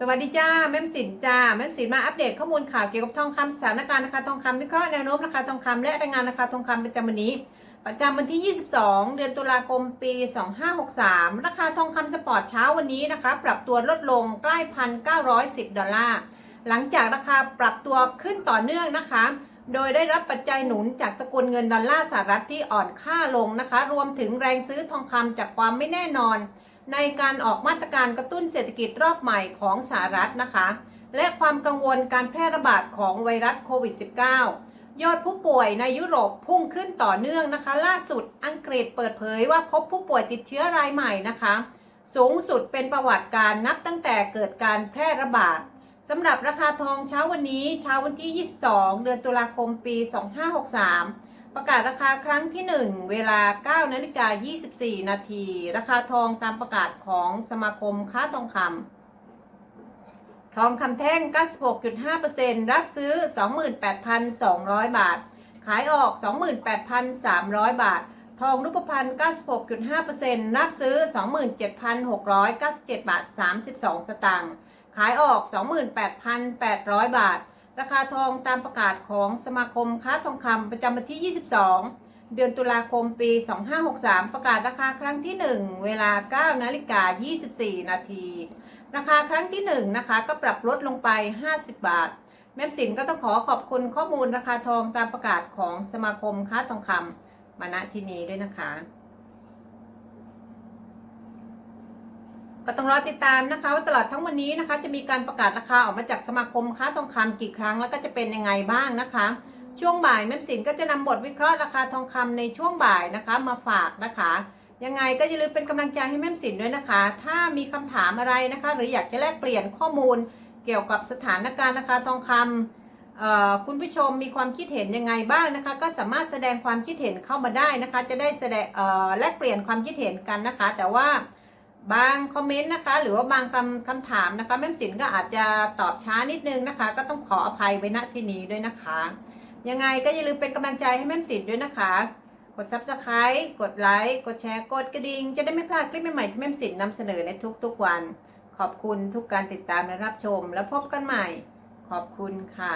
สวัสดีจ้าแม่มสินจ้าแม่มสินมาอัปเดตข้อมูลข่าวเกี่ยวกับทองคำสถานการณ์ราคาทองคำวิเคราะห์แนวโน้มราคาทองคำและรายงานราคาทองคำประจำวันนี้ ประจำวันที่ 22 เดือนตุลาคมปี 2563 ราคาทองคำสปอร์ตเช้าวันนี้นะคะ ปรับตัวลดลงใกล้พัน910ดอลลาร์หลังจากราคาปรับตัวขึ้นต่อเนื่องนะคะ โดยได้รับปัจจัยหนุนจากสกุลเงินดอลลาร์สหรัฐที่อ่อนค่าลงนะคะ รวมถึงแรงซื้อทองคำจากความไม่แน่นอน ในการออกมาตรการกระตุ้นเศรษฐกิจรอบใหม่ของสหรัฐนะคะ และความกังวลการแพร่ระบาดของไวรัสโควิด -19 ยอดผู้ป่วยในยุโรปพุ่งขึ้นต่อเนื่องนะคะ ล่าสุดอังกฤษเปิดเผยว่าพบผู้ป่วยติดเชื้อรายใหม่นะคะ สูงสุดเป็นประวัติการนับตั้งแต่เกิดการแพร่ระบาดสำหรับราคาทองเช้าวันนี้เช้าวันที่ 22 เดือนตุลาคมปี 2563 ประกาศราคาครั้งที่ 1 เวลา9นาฬิกา24 นาที ราคาทองตามประกาศของสมาคมค้าทองคำ ทองคำแท่ง 96.5%รับซื้อ 28,200 บาท ขายออก 28,300 บาท ทองรูปพรรณ96.5%รับซื้อ 27,697 บาท 32 สตางค์ ขายออก 28,800 บาท ราคาทองตามประกาศของสมาคมค้าทองคำประจำวันที่ 22 เดือนตุลาคมปี 2563 ประกาศราคาครั้งที่ 1 เวลา 9 นาฬิกา 24 นาที ราคาครั้งที่ 1 นะคะ ก็ปรับลดลงไป 50 บาท แม่สินก็ต้องขอขอบคุณข้อมูลราคาทองตามประกาศของสมาคมค้าทองคำมาณที่นี้ด้วยนะคะ ก็ต้องรอติดตามนะคะ ว่าตลอดทั้งวันนี้นะคะ จะมีการประกาศราคาออกมาจากสมาคมค้าทองคำกี่ครั้งแล้วก็จะเป็นยังไงบ้างนะคะ ช่วงบ่ายแม่สินก็จะนำบทวิเคราะห์ราคาทองคำในช่วงบ่ายนะคะ มาฝากนะคะยังไงก็อย่าลืมเป็นกำลังใจให้แม่สินด้วยนะคะ ถ้ามีคำถามอะไรนะคะ หรืออยากจะแลกเปลี่ยนข้อมูล เกี่ยวกับสถานการณ์ราคาทองคำเอ่อคุณผู้ชมมีความคิดเห็นยังไงบ้างนะคะ ก็สามารถแสดงความคิดเห็นเข้ามาได้นะคะ จะได้แสดงแลกเปลี่ยนความคิดเห็นกันนะคะ แต่ว่า บางคอมเมนต์นะคะ หรือว่าบางคำคำถามนะคะแม่สินก็อาจจะตอบช้านิดนึงนะคะ ก็ต้องขออภัยไว้ณที่นี้ด้วยนะคะ ยังไงก็อย่าลืมเป็นกำลังใจให้แม่สินด้วยนะคะ กด subscribe กดไลค์กดแชร์กดกระดิ่งจะได้ไม่พลาดคลิปใหม่ๆที่แม่สินนำเสนอในทุกๆวัน ขอบคุณทุกการติดตามและรับชม แล้วพบกันใหม่ ขอบคุณค่ะ